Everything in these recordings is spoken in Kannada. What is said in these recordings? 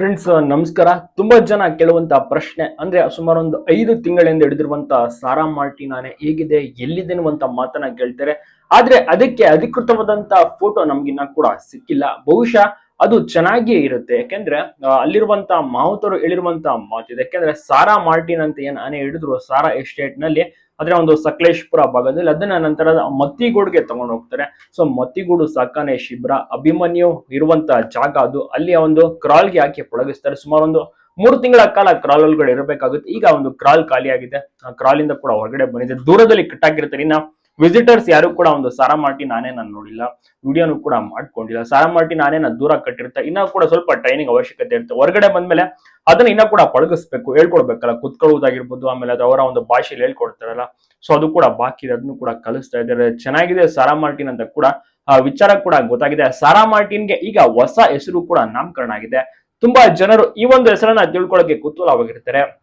ಫ್ರೆಂಡ್ಸ್ ನಮಸ್ಕಾರ. ತುಂಬಾ ಜನ ಕೇಳುವಂತ ಪ್ರಶ್ನೆ, ಅಂದ್ರೆ ಸುಮಾರು ಒಂದು ಐದು ತಿಂಗಳಿಂದ ಹಿಡಿದಿರುವಂತ ಸಾರಾ ಮಾರ್ಟಿನಾನೆ ಹೇಗಿದೆ, ಎಲ್ಲಿದೆ ಅನ್ನುವಂತ ಮಾತನ್ನ ಕೇಳ್ತಾರೆ. ಆದ್ರೆ ಅದಕ್ಕೆ ಅಧಿಕೃತವಾದಂತ ಫೋಟೋ ನಮ್ಗಿನ್ನ ಕೂಡ ಸಿಕ್ಕಿಲ್ಲ. ಬಹುಶಃ ಅದು ಚೆನ್ನಾಗಿಯೇ ಇರುತ್ತೆ. ಯಾಕೆಂದ್ರೆ ಅಲ್ಲಿರುವಂತಹ ಅಲ್ಲಿರುವಂತ ಮಾವುತರು ಮಾತು ಮಾತಿದೆ ಯಾಕೆಂದ್ರೆ, ಸಾರಾ ಮಾರ್ಟಿನ್ ಅಂತ ಏನ್ ಆನೆ ಹಿಡಿದ್ರು, ಸಾರಾ ಎಸ್ಟೇಟ್ನಲ್ಲಿ ಅಂದ್ರೆ ಒಂದು ಸಕಲೇಶ್ಪುರ ಭಾಗದಲ್ಲಿ, ಅದನ್ನ ನಂತರ ಮತ್ತಿಗೂಡ್ಗೆ ತಗೊಂಡು ಹೋಗ್ತಾರೆ. ಸೊ, ಮತ್ತಿಗೂಡು ಸಾಕಾನೆ ಶಿಬಿರ ಅಭಿಮನ್ಯು ಇರುವಂತ ಜಾಗ ಅದು. ಅಲ್ಲಿ ಒಂದು ಕ್ರಾಲ್ಗೆ ಹಾಕಿ ಪೊಳಗಿಸ್ತಾರೆ. ಸುಮಾರು ಒಂದು ಮೂರು ತಿಂಗಳ ಕಾಲ ಕ್ರಾಲ್ಗಳು ಇರಬೇಕಾಗುತ್ತೆ. ಈಗ ಒಂದು ಕ್ರಾಲ್ ಖಾಲಿಯಾಗಿದೆ. ಆ ಕ್ರಾಲ್ ಇಂದ ಕೂಡ ಹೊರಗಡೆ ಬಂದಿದೆ. ದೂರದಲ್ಲಿ ಕಟ್ಟಾಗಿರ್ತಾರೆ ಇನ್ನ ವಿಸಿಟರ್ಸ್ ಯಾರು ಕೂಡ ಒಂದು ಸಾರಾ ಮಾರ್ಟಿ ನಾನೇ ನಾನು ನೋಡಿಲ್ಲ. ವಿಡಿಯೋನು ಕೂಡ ಮಾಡ್ಕೊಂಡಿಲ್ಲ. ಸಾರಾ ಮಾರ್ಟಿ ನಾನೇ ನಾನು ದೂರ ಕಟ್ಟಿರ್ತಾ ಇನ್ನೂ ಕೂಡ ಸ್ವಲ್ಪ ಟ್ರೈನಿಂಗ್ ಅವಶ್ಯಕತೆ ಇರುತ್ತೆ. ಹೊರಗಡೆ ಬಂದ್ಮೇಲೆ ಅದನ್ನ ಇನ್ನೂ ಕೂಡ ಪಳಗಿಸ್ಬೇಕು. ಹೇಳ್ಕೊಡ್ಬೇಕಲ್ಲ. ಕುತ್ಕೊಳ್ಳೋದಾಗಿರ್ಬೋದು ಆಮೇಲೆ ಅದು ಅವರ ಒಂದು ಭಾಷೆಯಲ್ಲಿ ಹೇಳ್ಕೊಡ್ತಾರಲ್ಲ. ಸೊ ಅದು ಕೂಡ ಬಾಕಿ ಇದೆ. ಅದನ್ನು ಕೂಡ ಕಲಿಸ್ತಾ ಇದ್ದಾರೆ. ಚೆನ್ನಾಗಿದೆ ಸಾರಾ ಮಾರ್ಟಿನ್ ಅಂತ ಕೂಡ, ಆ, ವಿಚಾರ ಕೂಡ ಗೊತ್ತಾಗಿದೆ. ಸಾರಾ ಮಾರ್ಟಿನ್ಗೆ ಈಗ ಹೊಸ ಹೆಸರು ಕೂಡ ನಾಮಕರಣ ಆಗಿದೆ. ತುಂಬಾ ಜನರು ಈ ಒಂದು ಹೆಸರನ್ನ ತಿಳ್ಕೊಳ್ಳೋಕೆ ಕುತೂಹಲವಾಗಿರ್ತಾರೆ.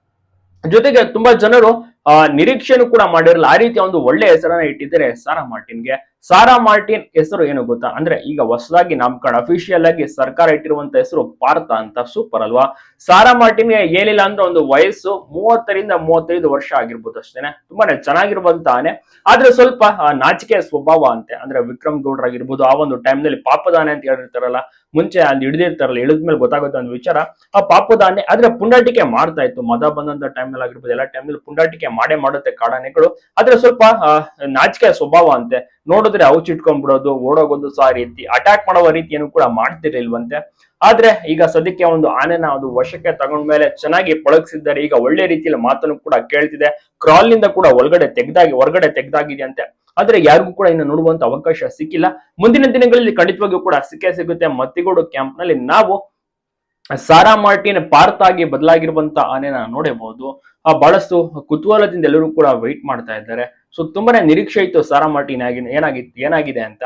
ಜೊತೆಗೆ ತುಂಬಾ ಜನರು ಆ, ನಿರೀಕ್ಷೆನೂ ಕೂಡ ಮಾಡಿರಲ್ಲ ಆ ರೀತಿಯ ಒಂದು ಒಳ್ಳೆ ಹೆಸರನ್ನ ಇಟ್ಟಿದ್ದಾರೆ ಸಾರಾ ಮಾರ್ಟಿನ್ಗೆ. ಸಾರಾ ಮಾರ್ಟಿನ್ ಹೆಸರು ಏನು ಗೊತ್ತಾ? ಅಂದ್ರೆ ಈಗ ಹೊಸದಾಗಿ ನಾಮಕರಣ ಅಫಿಷಿಯಲ್ ಆಗಿ ಸರ್ಕಾರ ಇಟ್ಟಿರುವಂತ ಹೆಸರು ಪಾರ್ಥ ಅಂತ ಸೂಪರ್ ಅಲ್ವಾ? ಸಾರಾ ಮಾರ್ಟಿನ್ಗೆ ಏನಿಲ್ಲ ಅಂದ್ರೆ ಒಂದು ವಯಸ್ಸು ಮೂವತ್ತರಿಂದ ಮೂವತ್ತೈದು ವರ್ಷ ಆಗಿರ್ಬೋದು ಅಷ್ಟೇನೆ. ತುಂಬಾನೇ ಚೆನ್ನಾಗಿರುವಂತ ಆನೆ ಆದ್ರೆ ಸ್ವಲ್ಪ ನಾಚಿಕೆ ಸ್ವಭಾವ ಅಂತೆ. ಅಂದ್ರೆ ವಿಕ್ರಮ್ ಗೌಡ್ರ ಆಗಿರ್ಬೋದು ಆ ಒಂದು ಟೈಮ್ನಲ್ಲಿ ಪಾಪದಾನೆ ಅಂತ ಹೇಳಿರ್ತಾರಲ್ಲ ಮುಂಚೆ ಅಲ್ಲಿ ಹಿಡಿದಿರ್ತಾರಲ್ಲ ಇಳಿದ್ಮೇಲೆ ಗೊತ್ತಾಗುತ್ತೆ ಅನ್ನೋ ವಿಚಾರ, ಆ ಪಾಪದಾನೆ ಆದ್ರೆ ಪುಂಡಾಟಿಕೆ ಮಾಡ್ತಾ ಇತ್ತು. ಮದ ಬಂದಂತ ಟೈಮ್ನಲ್ಲಿ ಆಗಿರ್ಬೋದು, ಎಲ್ಲ ಟೈಮ್ನಲ್ಲಿ ಪುಂಡಾಟಿಕೆ ಮಾಡೇ ಮಾಡುತ್ತೆ ಕಾಡಾನೆಗಳು. ಆದ್ರೆ ಸ್ವಲ್ಪ ನಾಚಿಕೆ ಸ್ವಭಾವ ಅಂತೆ. ನೋಡಿದ್ರೆ ಔಚಿಟ್ಕೊಂಡ್ಬಿಡೋದು ಓಡೋಗೋದು ಸಹ ರೀತಿ ಅಟ್ಯಾಕ್ ಮಾಡುವ ರೀತಿಯನ್ನು ಕೂಡ ಮಾಡ್ತಿರ್ಲಿಲ್ವಂತೆ. ಆದ್ರೆ ಈಗ ಸದ್ಯಕ್ಕೆ ಒಂದು ಆನೆನ ಅದು ವಶಕ್ಕೆ ತಗೊಂಡ್ಮೇಲೆ ಚೆನ್ನಾಗಿ ಪಳಗಿಸಿದ್ದಾರೆ. ಈಗ ಒಳ್ಳೆ ರೀತಿಯಲ್ಲಿ ಮಾತನ್ನು ಕೂಡ ಕೇಳ್ತಿದೆ. ಕ್ರಾಲ್ನಿಂದ ಕೂಡ ಒಳಗಡೆ ತೆಗ್ದಾಗಿ, ಹೊರಗಡೆ ತೆಗ್ದಾಗಿದೆ ಅಂತೆ ಆದ್ರೆ ಯಾರಿಗೂ ಕೂಡ ಇನ್ನು ನೋಡುವಂತ ಅವಕಾಶ ಸಿಕ್ಕಿಲ್ಲ. ಮುಂದಿನ ದಿನಗಳಲ್ಲಿ ಖಂಡಿತವಾಗಿಯೂ ಕೂಡ ಸಿಕ್ಕೇ ಸಿಗುತ್ತೆ. ಮತ್ತಿಗೋಡು ಕ್ಯಾಂಪ್ನಲ್ಲಿ ನಾವು ಸಾರಾ ಮಾರ್ಟಿನ್ ಪಾರ್ತ್ ಆಗಿ ಬದಲಾಗಿರುವಂತ ಆನೆನ ನೋಡಬಹುದು. ಆ, ಬಹಳಷ್ಟು ಕುತೂಹಲದಿಂದ ಎಲ್ಲರೂ ಕೂಡ ವೆಯ್ಟ್ ಮಾಡ್ತಾ ಇದ್ದಾರೆ. ಸೊ ತುಂಬಾನೇ ನಿರೀಕ್ಷೆ ಇತ್ತು ಸಾರಾ ಮಾರ್ಟಿನ್ ಆಗಿ ಏನಾಗಿತ್ತು ಏನಾಗಿದೆ ಅಂತ.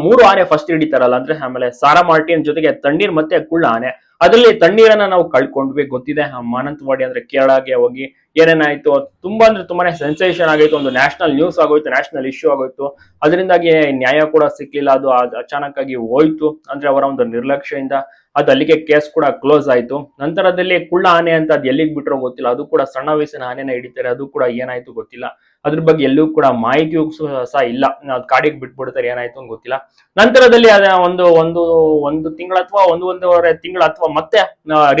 ಮೂರು ಆನೆ ಫಸ್ಟ್ ಹಿಡಿತಾರಲ್ಲ ಅಂದ್ರೆ ಆಮೇಲೆ ಸಾರಾ ಮಾರ್ಟಿನ್ ಜೊತೆಗೆ ತಣ್ಣೀರ್ ಮತ್ತೆ ಕುಳ್ಳ ಆನೆ ಅದರಲ್ಲಿ ತಣ್ಣೀರನ್ನ ನಾವು ಕಳ್ಕೊಂಡ್ವಿ. ಗೊತ್ತಿದೆ ಮಾನಂತವಾಡಿ ಅಂದ್ರೆ ಕೇರಳಗೆ ಹೋಗಿ ಏನೇನಾಯ್ತು ತುಂಬಾ ಅಂದ್ರೆ ತುಂಬಾನೇ ಸೆನ್ಸೇಷನ್ ಆಗಿತ್ತು. ಒಂದು ನ್ಯಾಷನಲ್ ನ್ಯೂಸ್ ಆಗೋಯ್ತು ನ್ಯಾಷನಲ್ ಇಶ್ಯೂ ಆಗೋಯ್ತು. ಅದರಿಂದಾಗಿ ನ್ಯಾಯ ಕೂಡ ಸಿಕ್ಲಿಲ್ಲ. ಅದು ಅಚಾನಕ್ ಆಗಿ ಹೋಯ್ತು. ಅಂದ್ರೆ ಅವರ ಒಂದು ನಿರ್ಲಕ್ಷ್ಯದಿಂದ ಅದು ಅಲ್ಲಿಗೆ ಕೇಸ್ ಕೂಡ ಕ್ಲೋಸ್ ಆಯ್ತು. ನಂತರದಲ್ಲಿ ಕುಳ್ಳ ಆನೆ ಅಂತ ಅದು ಎಲ್ಲಿಗೆ ಬಿಟ್ರೋ ಗೊತ್ತಿಲ್ಲ. ಅದು ಕೂಡ ಸಣ್ಣ ವಯಸ್ಸಿನ ಆನೆನ ಹಿಡಿತಾರೆ. ಅದು ಕೂಡ ಏನಾಯ್ತು ಗೊತ್ತಿಲ್ಲ. ಅದ್ರ ಬಗ್ಗೆ ಎಲ್ಲೂ ಕೂಡ ಮಾಹಿತಿ ಸಹ ಇಲ್ಲ. ಅದು ಕಾಡಿಗೆ ಬಿಟ್ಬಿಡ್ತಾರೆ ಏನಾಯ್ತು ಅಂತ ಗೊತ್ತಿಲ್ಲ. ನಂತರದಲ್ಲಿ ಅದ ಒಂದು ಒಂದು ಒಂದು ತಿಂಗಳ ಅಥವಾ ಒಂದು, ಒಂದೂವರೆ ತಿಂಗಳ ಅಥವಾ ಮತ್ತೆ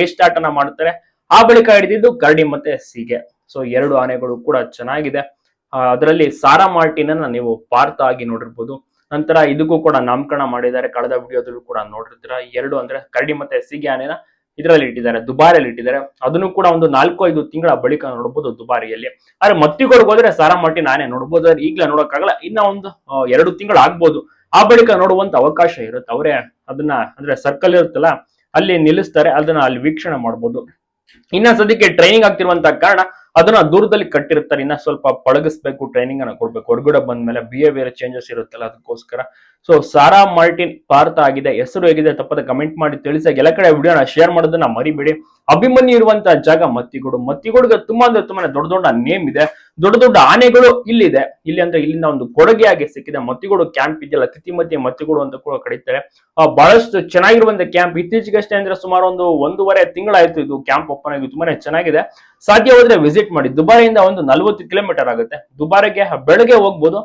ರೀಸ್ಟಾರ್ಟ್ ಅನ್ನ ಮಾಡ್ತಾರೆ ಆ ಬಳಿಕ ಹಿಡಿದಿದ್ದು ಕರಡಿ ಮತ್ತೆ ಸೀಗೆ. ಸೊ ಎರಡು ಆನೆಗಳು ಕೂಡ ಚೆನ್ನಾಗಿದೆ. ಅದರಲ್ಲಿ ಸಾರಾ ಮಾರ್ಟಿನ ನೀವು ಪಾರ್ಥ ಆಗಿ ನೋಡಿರ್ಬೋದು. ನಂತರ ಇದಕ್ಕೂ ಕೂಡ ನಾಮಕರಣ ಮಾಡಿದ್ದಾರೆ. ಕಳೆದ ವಿಡಿಯೋದಲ್ಲೂ ಕೂಡ ನೋಡಿರ್ತೀರ. ಎರಡು ಅಂದ್ರೆ ಕರಡಿ ಮತ್ತೆ ಸೀಗೆ ಆನೆನ ಇದರಲ್ಲಿ ಇಟ್ಟಿದ್ದಾರೆ, ದುಬಾರಿಯಲ್ಲಿ ಇಟ್ಟಿದ್ದಾರೆ. ಅದನ್ನು ಕೂಡ ಒಂದು ನಾಲ್ಕು, ಐದು ತಿಂಗಳ ಬಳಿಕ ನೋಡಬಹುದು ದುಬಾರಿಯಲ್ಲಿ. ಆದ್ರೆ ಮತ್ತಿಗೋರ್ಗೆ ಹೋದ್ರೆ ಸಾರಾ ಮಾರ್ಟಿನ್ ಆನೆ ನೋಡ್ಬೋದು. ಆದ್ರೆ ಈಗಲೇ ನೋಡೋಕ್ಕಾಗಲ್ಲ. ಇನ್ನ ಒಂದು ಎರಡು ತಿಂಗಳು ಆಗ್ಬೋದು ಆ ಬಳಿಕ ನೋಡುವಂತ ಅವಕಾಶ ಇರುತ್ತೆ. ಅವರೇ ಅದನ್ನ ಅಂದ್ರೆ ಸರ್ಕಲ್ ಇರುತ್ತಲ್ಲ ಅಲ್ಲಿ ನಿಲ್ಲಿಸ್ತಾರೆ, ಅದನ್ನ ಅಲ್ಲಿ ವೀಕ್ಷಣೆ ಮಾಡ್ಬೋದು. ಇನ್ನ ಸದ್ಯಕ್ಕೆ ಟ್ರೈನಿಂಗ್ ಆಗ್ತಿರುವಂತ ಕಾರಣ, ಅದನ್ನ ದೂರದಲ್ಲಿ ಕಟ್ಟಿರ್ತಾರೆ. ಇನ್ನ ಸ್ವಲ್ಪ ಪಳಗಿಸ್ಬೇಕು ಟ್ರೈನಿಂಗ್ ಅನ್ನ ಕೊಡ್ಬೇಕು. ಹೊರಗಡೆ ಬಂದ್ಮೇಲೆ ಬಿಹೇವಿಯರ್ ಚೇಂಜಸ್ ಇರುತ್ತಲ್ಲ, ಅದಕ್ಕೋಸ್ಕರ ಸೊ ಸಾರಾ ಮಾರ್ಟಿನ್ ಪಾರ್ಥ ಆಗಿದೆ. ಹೆಸರು ಹೇಗಿದೆ ತಪ್ಪದ ಕಮೆಂಟ್ ಮಾಡಿ ತಿಳಿಸಿ. ಎಲ್ಲ ಕಡೆ ವಿಡಿಯೋನ ಶೇರ್ ಮಾಡೋದನ್ನ ಮರಿಬೇಡಿ. ಅಭಿಮನ್ಯು ಇರುವಂತಹ ಜಾಗ ಮತ್ತಿಗೋಡು. ಮತ್ತಿಗೋಡ್ಗೆ ತುಂಬಾ ಅಂದ್ರೆ ತುಂಬಾನೇ ದೊಡ್ಡ ದೊಡ್ಡ ನೇಮ್ ಇದೆ. ದೊಡ್ಡ ದೊಡ್ಡ ಆನೆಗಳು ಇಲ್ಲಿದೆ. ಇಲ್ಲಿ ಅಂದ್ರೆ ಇಲ್ಲಿಂದ ಒಂದು ಕೊಡುಗೆ ಆಗಿ ಸಿಕ್ಕಿದೆ. ಮತ್ತಿಗೋಡು ಕ್ಯಾಂಪ್ ಇದೆಯಲ್ಲ ತಿತಿಮತಿ ಮತ್ತಿಗೋಡು ಅಂತ ಕೂಡ ಕರೀತಾರೆ. ಬಹಳಷ್ಟು ಚೆನ್ನಾಗಿರುವಂತ ಕ್ಯಾಂಪ್ ಇತ್ತೀಚೆಗಷ್ಟೇ ಅಂದ್ರೆ ಸುಮಾರು ಒಂದು ಒಂದೂವರೆ ತಿಂಗಳಾಯ್ತು ಇದು ಕ್ಯಾಂಪ್ ಓಪನ್ ಆಗಿ. ತುಂಬಾನೇ ಚೆನ್ನಾಗಿದೆ. ಸಾಧ್ಯ ಹೋದ್ರೆ ವಿಸಿಟ್ ಮಾಡಿ. ದುಬಾರಿಯಿಂದ ಒಂದು ನಲ್ವತ್ತು ಕಿಲೋಮೀಟರ್ ಆಗುತ್ತೆ. ದುಬಾರಿಗೆ, ಬೆಳಗ್ಗೆ ಹೋಗ್ಬೋದು.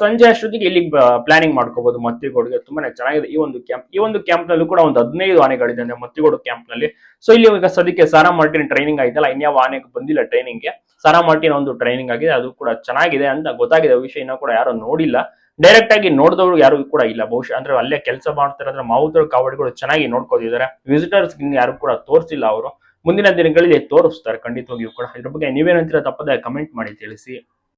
ಸಂಜೆ ಅಷ್ಟೊತ್ತಿಗೆ ಇಲ್ಲಿ ಪ್ಲಾನಿಂಗ್ ಮಾಡ್ಕೋಬಹುದು ಮತ್ತಿಗೋಡ್ಗೆ ತುಂಬಾನೇ ಚೆನ್ನಾಗಿದೆ. ಈ ಒಂದು ಕ್ಯಾಂಪ್ ಈ ಒಂದು ಕ್ಯಾಂಪ್ ನಲ್ಲೂ ಕೂಡ ಒಂದು ಹದಿನೈದು ಆನೆಗಳಿದೆ ಅಂದ್ರೆ ಮತ್ತಿಗೋಡು ಕ್ಯಾಂಪ್ನಲ್ಲಿ ಸೊ ಇಲ್ಲಿ ಈಗ ಸದ್ಯಕ್ಕೆ ಸಾರಾ ಮಾರ್ಟಿನ್ ಟ್ರೈನಿಂಗ್ ಆಯ್ತಲ್ಲ ಇನ್ಯಾವ ಆನೆಗೆ ಬಂದಿಲ್ಲ ಟ್ರೈನಿಂಗ್ಗೆ. ಸಾರಾ ಮಾರ್ಟಿನ್ ಒಂದು ಟ್ರೈನಿಂಗ್ ಆಗಿದೆ. ಅದು ಕೂಡ ಚೆನ್ನಾಗಿದೆ ಅಂತ ಗೊತ್ತಾಗಿದೆ. ವಿಷಯ ಇನ್ನೂ ಕೂಡ ಯಾರು ನೋಡಿಲ್ಲ. ಡೈರೆಕ್ಟ್ ಆಗಿ ನೋಡಿದವರು ಯಾರು ಕೂಡ ಇಲ್ಲ. ಬಹುಶಃ ಅಂದ್ರೆ ಅಲ್ಲೇ ಕೆಲಸ ಮಾಡ್ತಾರೆ ಅಂದ್ರೆ ಮಾವುತರ ಕಾವಡಿಗಳು ಚೆನ್ನಾಗಿ ನೋಡ್ಕೋತಿದ್ದಾರೆ. ವಿಸಿಟರ್ಸ್ ಯಾರು ಕೂಡ ತೋರಿಸಿಲ್ಲ ಅವರು. ಮುಂದಿನ ದಿನಗಳಲ್ಲಿ ತೋರಿಸ್ತಾರೆ. ಖಂಡಿತವಾಗಿಯೂ ಕೂಡ. ಇದ್ರ ಬಗ್ಗೆ ನೀವೇನಂತೀರ ತಪ್ಪದೆ ಕಮೆಂಟ್ ಮಾಡಿ ತಿಳಿಸಿ.